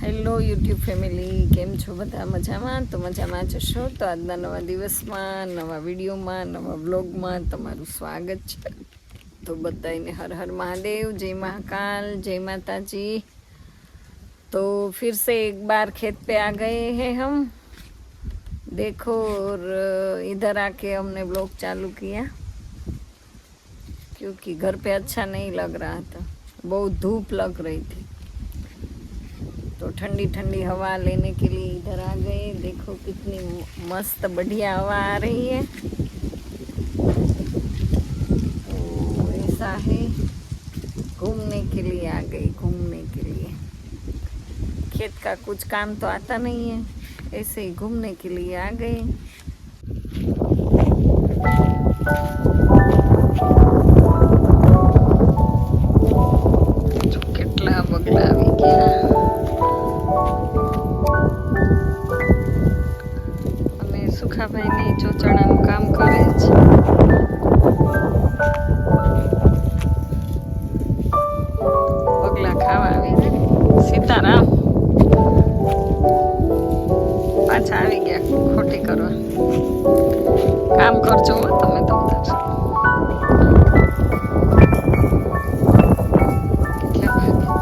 Hello YouTube family કેમ છો બધા મજામાં તો મજામાં જશો તો આજના નવા દિવસમાં નવા વિડીયોમાં નવા વ્લોગમાં તમારું સ્વાગત છે તો બધાને હર હર મહાદેવ જય મહાકાલ જય માતાજી तो फिर से एक बार खेत पे आ गए हैं हम देखो और इधर आके हमने ब्लॉग चालू किया क्योंकि घर पे अच्छा नहीं लग रहा था बहुत धूप लग रही थी तो ठंडी ठंडी हवा लेने के लिए इधर आ गए। देखो कितनी मस्त बढ़िया हवा आ रही है। तो ऐसा है। घूमने के लिए आ गई, घूमने के लिए। खेत का कुछ काम तो आता नहीं है। ऐसे ही घूमने के लिए आ गए। અને સુખાભાઈ કામ કરે છે. બગલા ખાવા આવી સીતારામ. પાછા આવી ગયા ખોટી કરવા. કામ કરજો તમે તો કેટલા વાગ્યા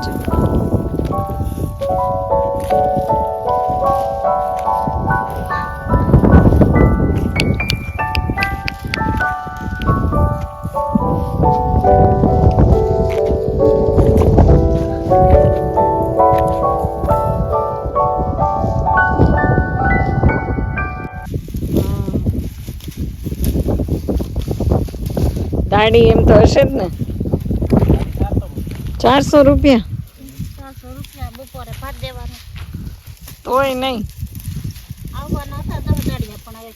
દાડી એમ તો હશે જ ને? ચારસો રૂપિયા? ચારસો રૂપિયા બપોરે ભાત દેવાનો. તોય નહીં. આવવાના હતા દસ ગાડીયા પણ હવે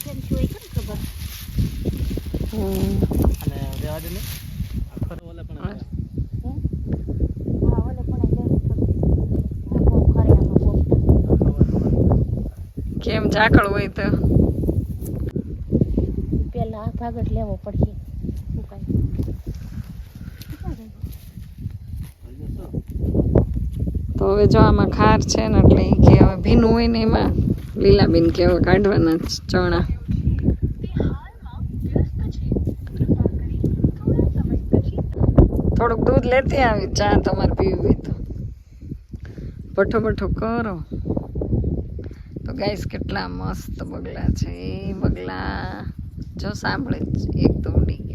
કેમ ઝાકળ હોય તો? પેલા આ ભાગ લેવો પડશે. તો હવે જો આમાં ખાર છે ને એટલે એ કે હવે ભીનું હોય ને એમાં, લીલાબેન કે હવે કાઢવાના ચણા. થોડુંક દૂધ લેતી આવી, ચા તમારે પીવી તો. ભઠ્ઠો ભઠ્ઠો કરો. તો ગાઈસ કેટલા મસ્ત બગલા છે, એ બગલા. જો સાંભળે એક તો ઉડી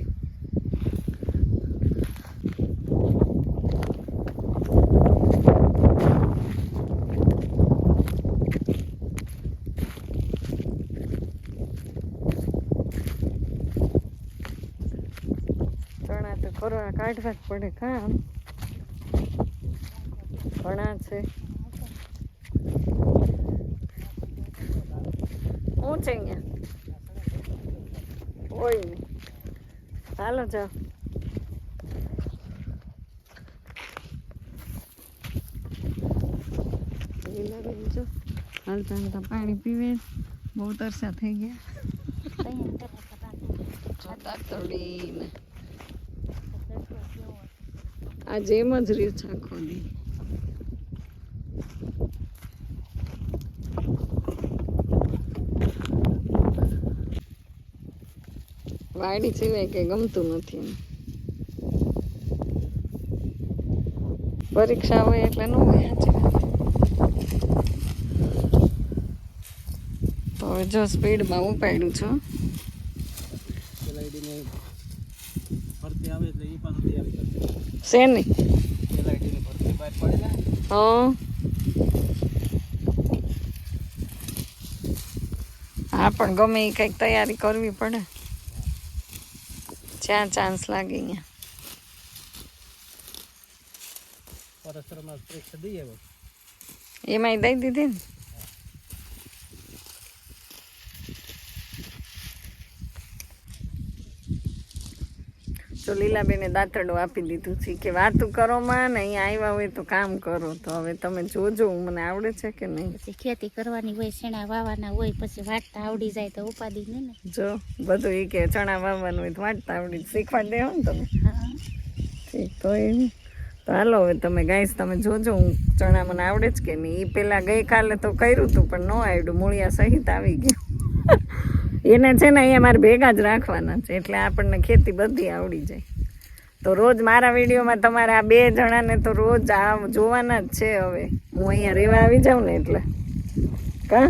કાઢવા જ પડે કામ. ઘણા છે. હું છે અહીંયા? હોય ને હાલો જાઓ હાલતા હાલતા પાણી પીવે. બહુ તરસા થઈ ગયા. છતાં તોડીને જેમ જ રહ્યું છે આખો વાડી સિવાય કઈ ગમતું નથી પરીક્ષા હોય એટલે ન તો હવે જો સ્પીડમાં ઉપાડ્યું છું પેલા આઈડીને ભરતી આવે એટલે એ પાછું તૈયાર કરે શેની હા. હા પણ ગમે એ કંઈક તૈયારી કરવી પડે. જ્યાં ચાન્સ લાગે અહીંયા એમાંય દઈ દીધી ને? તો લીલાબેને દાંતરડું આપી દીધું છે કે વાતું કરો માં ને અહીંયા આવ્યા હોય તો કામ કરો. તો હવે તમે જોજો મને આવડે છે કે નહીં? પછી ખેતી કરવાની હોય શેણા વાવાના હોય પછી વાટતા આવડી જાય તો ઉપાધિ નહીં ને. જો બધું એ કે ચણા વાવવાનું હોય તો વાટતા આવડી શીખવાડ દે ને તમે? હા. ઠીક તો એમ તો હાલો હવે તમે ગાઈસ તમે જોજો હું ચણા મને આવડે જ કે નહીં? એ પહેલાં ગઈકાલે તો કર્યું હતું પણ ન આવડ્યું. મૂળિયા સહિત આવી ગયું. એને છે ને અહીંયા મારે ભેગા જ રાખવાના છે એટલે આપણને ખેતી બધી આવડી જાય. તો રોજ મારા વિડીયોમાં તમારા આ બે જણાને તો રોજ આ જોવાના જ છે હવે. હું અહીંયા રહેવા આવી જાઉં ને એટલે. કા?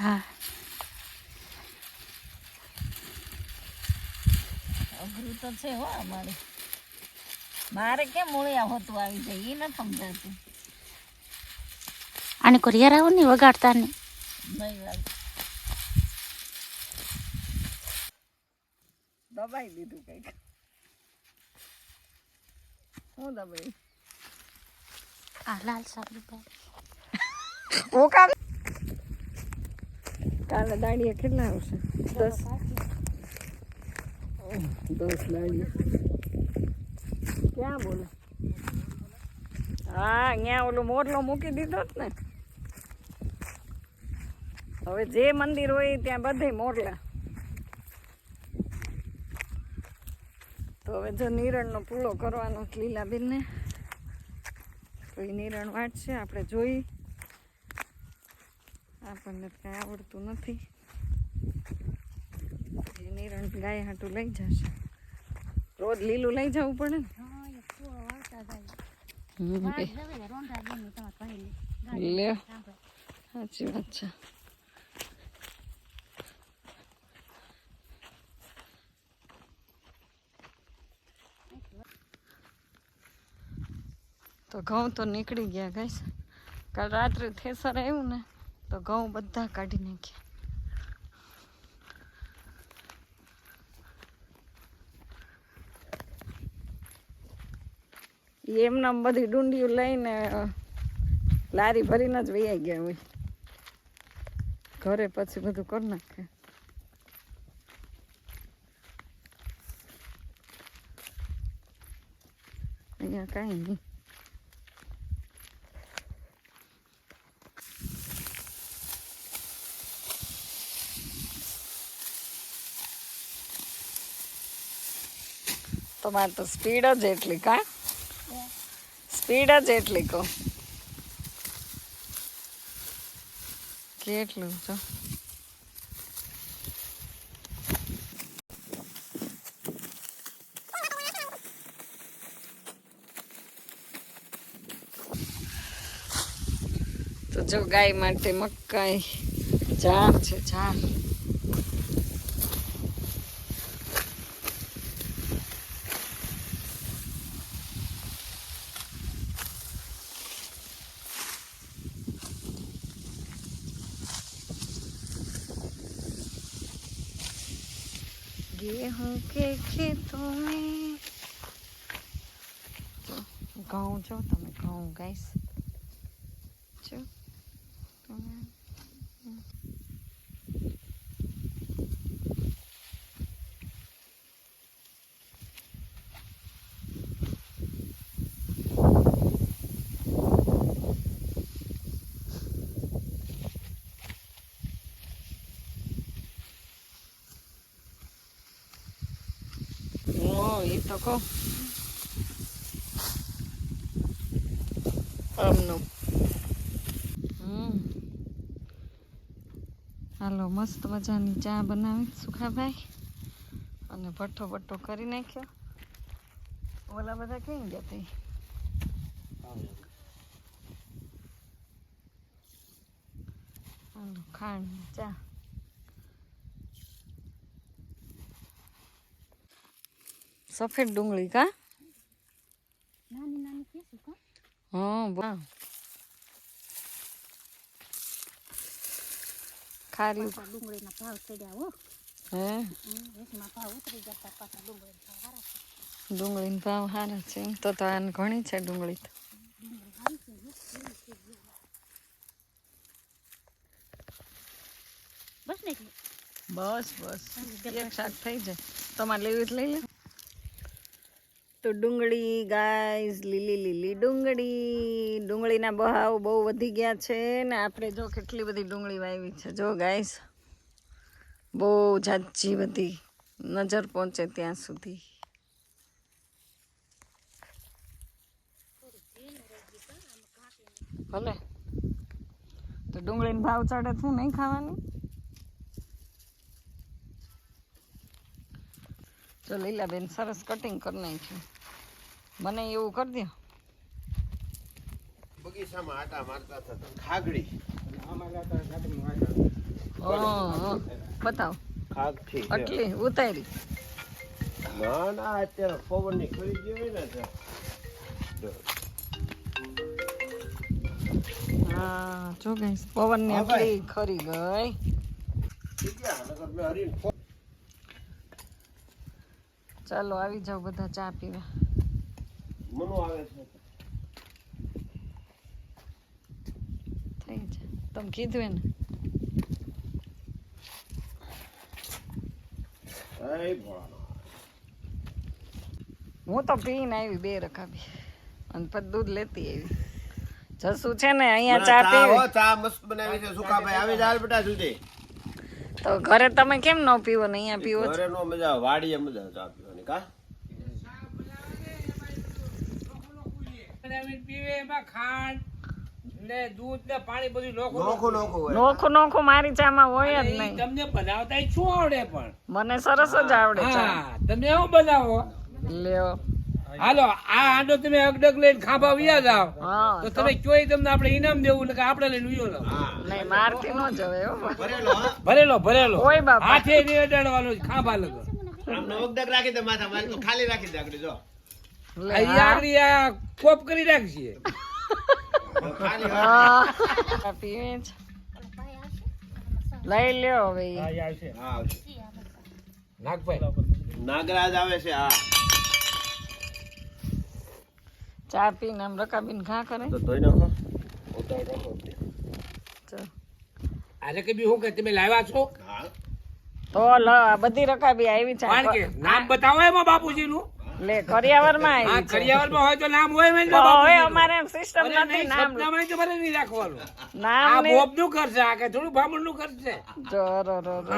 હા. અઘરું તો છે હો અમારે. મારે કેમ મૂળિયા હોતું આવી જાય એ નથી સમજાતું. આને કોઈ આવો ને વગાડતા ને? નહીં દબાઈ દીધું કંઈક. હું દબાઈ આ લાલ સાબુ ઓ કામ કાલે દાડીએ કેટલા આવશે? દસ. દસ દાડીએ ક્યાં બોલે? હા અહીંયા ઓલો મોરલો મૂકી દીધો જ ને. હવે જે મંદિર હોય ત્યાં બધે મોરલા. તો હવે જો નિરણનો પૂળો કરવાનો છે લીલાબેનને તો એ નિરણ વાટશે આપણે જોઈ. આપણને કાંઈ આવડતું નથી. એ નિરણ ગાય હાટું લઈ જશે. રોજ લીલું લઈ જવું પડે ને? લે. સાચી વાત છે. તો ઘઉં તો નીકળી ગયા ગઈશ કાલ રાત્રે થેસર આવ્યું ને, તો ઘઉં બધા કાઢી નાખ્યા. એમને બધી ડુંડીઓ લઈને લારી ભરીને જ વૈયા ગયા હોય. ઘરે પછી બધું કરી નાખે. અહીંયા કાંઈ નહીં. તમારે તો સ્પીડ જ એટલી કા? સ્પીડ જ એટલી કહો. કેટલું છો? જો ગાય માટે મકાઈ ઝાડ છે ઝાડ गेहूं के खेतों में જો ઘઉં જો તમે ઘઉં ગાઈસ કહો આમનું હમ. હાલો મસ્ત મજાની ચા બનાવી. સુખાભાઈ? અને ભઠ્ઠો ભઠ્ઠો કરી નાખ્યો. ઓલા બધા કઈ ગયા તઈ હાલો ખાંડ ચા. સફેદ ડુંગળી કા નાની નાની કેસું કા હા વાહ ખારી ડુંગળીના ભાવ ચડ્યા હો હે હમ, ભાવ ઉતરી જતા પાછા ડુંગળીના ભાવ સારા છે ડુંગળીનો ભાવ સારા છે એમ તો આને ઘણી છે ડુંગળી તો બસ બસ એક શાક થઈ જાય તમારે લેવી લઈ લે તો ડુંગળી, ગાઈઝ, લીલી લીલી ડુંગળી. ડુંગળીના બહાવ બહુ વધી ગયા છે ને આપણે જો કેટલી બધી ડુંગળી વાવી છે. જો ગાયસ બહુ જાજી બધી નજર પહોંચે ત્યાં સુધી. ભલે. તો ડુંગળીનો ભાવ ચડે શું નહીં ખાવાનું? તો લીલાબેન સરસ કટિંગ કરી નાખ્યું. મને એવું કરી દે બગીચામાં આટા મારતા હતા ખાગડી. હં, હં. બતાવો. આટલી ઉતારી. ના ના અત્યારે પવનની ખરી જેવી ને હા જો ગઈશ પવન ને. આટલી ખરી ગઈ. ચાલો આવી જાઓ બધા ચા પીવા. મનો આવે છે. થઈ તમે કીધું એને. હું તો પીને આવી બે રકાબી અને પછી દૂધ લેતી આવી. જસુ છે ને અહીંયા ચા પી પીવી. ચા મસ્ત બનાવી છે. સુકાભાઈ આવી જાલ બેટા સુધી તો ઘરે તમે કેમ ન પીવો ને અહીંયા પીવો ઘરે નો મજા વાડીએ મજા ચા પીવાની કા? બનાવીને પીવે એમાં ખાંડ ને દૂધ ને પાણી બધું નોખું નોખું નોખું. હોય. નોખું નોખું મારી ચામાં હોય જ નહીં. તમને બનાવતા શું આવડે પણ? મને સરસ જ આવડે હા તમે એવું બનાવો? લેવો હાલો આ આંડો તમે અગડગ લઈને ખાંભા વ્યા જાવ તો તમે ચોઈ તમને આપણે ઇનામ દેવું કે આપણે લઈને ઉયો લો નહીં મારથી ન જવે હો. ભરેલો ભરેલો કોઈ બાપ. બાપા. હાથે નહીં અડાડવાનો ખાંભા લગો આમ નવગડગ રાખી દે માથા મારી તો ખાલી રાખી દે આગળ જો. આ કોપ કરી રાખજે. લઈ લ્યો હવે નાગભાઈ. નાગરાજ આવે છે હા. ચા પીને આમ રકાબીને ઘા કરે? તો ધોઈ નાખો. ઉતારી નાખો આજે કે બી હું કે તમે લાવ્યા છો? તો લ બધી રકાબી આવી છે. કારણ કે નામ બતાવો એમાં બાપુજી નું લે કરિયાવરમાં હા આવી છે. કરિયાવર હોય તો નામ હોય મેં હવે અમારે સિસ્ટમ નથી નામ. નામ તો તમારે નહીં રાખવાનું. નામ આ બોબનું કરશે આ કે થોડું ભામણનું કરશે. જો રો રો રો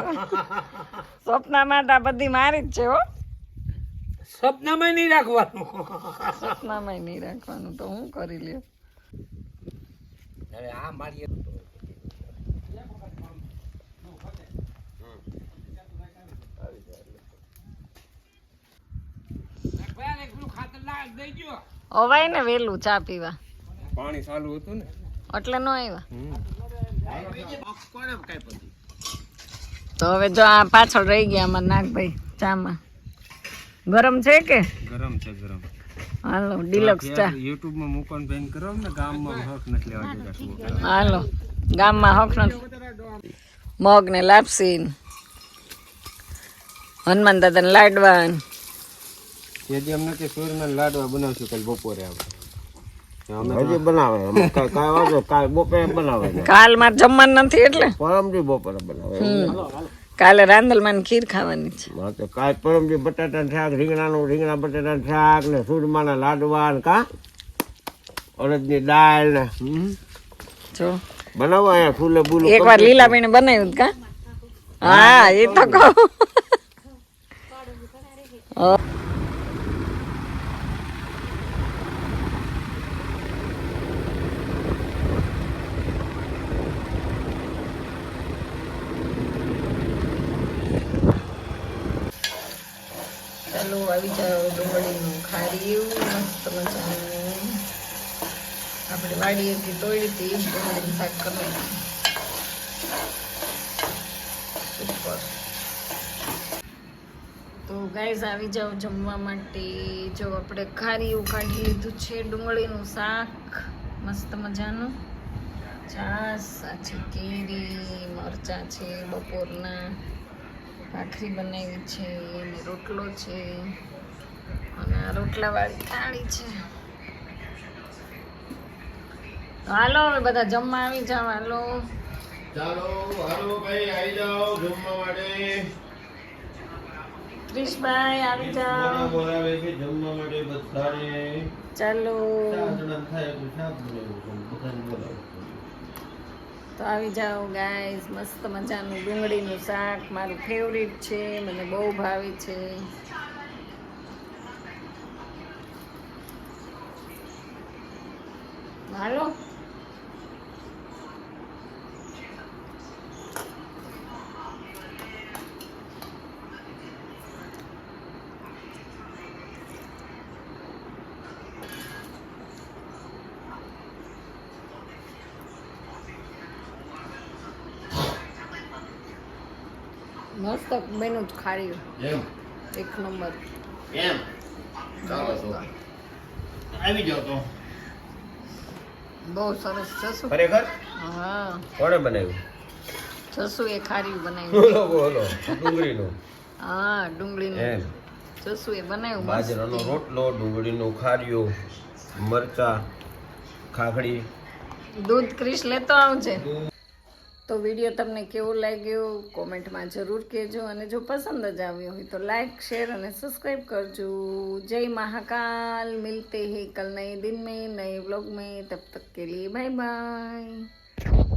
સપનામાં તો બધી મારી જ છે હો. સપનામાં નહીં રાખવાનું. સપનામાં નહીં રાખવાનું તો હું કરી લ્યો. અરે આ મારી અવાય ને વેલું ચા પીવા. પાણી ચાલુ હતું ને. એટલે નો આવ્યા તો હવે જો આ પાછળ રહી ગયા અમારા નાગભાઈ ચામાં. ગરમ છે કે? ગરમ છે ગરમ. હાલો ડિલક્સ ચા. યુટ્યુબમાં મૂકવાનું બેન કરો ને ગામમાં હક નથી લેવા દેતા હાલો ગામમાં હક નથી. મગ ને લાપસી હનુમાન દાદા ને ને તેથી અમને કે સૂર્યના લાડવા બનાવશું કાલ બપોરે આપણે. હજી બનાવે. કાંઈ કાંઈ વાંધો કાલ બપોરે બનાવે કાલ મારે જમવાનું નથી એટલે? પરમજી બપોરે બનાવે કાલે રાંદલમાં ખીર ખાવાની છે. હા પરમજી બટાટાનું શાક રીંગણાનું રીંગણા બટાટાનું શાક ને સૂરમાના લાડવા ને કા? અડદની દાળ ને. જો. બનાવો અહીંયા ફૂલે બુલે એક વાર લીલા બનાવ્યું કા? હા એ તો કહું હા. ચાલો આવી જાઓ, ડુંગળીનું ખારીયું, મસ્ત મજાનું. આપણે વાડીએથી તોડી હતી ડુંગળીનું શાક કરી સુપર તો ગાઈઝ આવી જાઓ જમવા માટે. જો આપણે ખારીયું કાઢી લીધું છે, ડુંગળીનું શાક. મસ્ત મજાનું. છાસ આ છે કેરી, મરચાં છે, બપોરના. ભાખરી બનાવી છે અને રોટલો છે અને આ રોટલાવાળી થાળી છે. હાલો હવે બધા જમવા આવી જાવ હાલો. ચાલો હાલો ભાઈ આવી જાઓ જમવા માટે. ક્રિશભાઈ આવી જાઓ. બોલાવે છે જમવા માટે બધાને. ચાલો. થાય બધાને બોલાવે. તો આવી જાઓ ગાય મસ્ત મજાનું ડુંગળીનું શાક. મારું ફેવરિટ છે, મને બહુ ભાવે છે. હાલો. મસ્ત બેનું જ ખાર્યું એમ? એક નંબર. એમ? ચાલો તો. આવી જાવ તો. બહુ સરસ જસુ ખરેખર? હા. કોણે બનાવ્યું? છસુ એ ખાર્યું બનાવ્યું બોલો બોલો. ડુંગળીનું. હા ડુંગળીનું. એમ. જસુ એ બનાવ્યું બાજરાનો રોટલો ડુંગળીનો ખાર્યું મરચા ખાખડી. દૂધ ક્રિશ લેતો આવજે. તો વીડિયો તમને કેવો લાગ્યો? કોમેન્ટમાં જરૂર કહેજો અને જો પસંદ જ આવ્યો હોય તો લાઇક શેર અને સબસ્ક્રાઈબ કરજો. જય મહાકાલ. મિલતે હે કલ નએ દિન મેં નએ વ્લોગ મેં. તબ તક કે લીએ બાય બાય.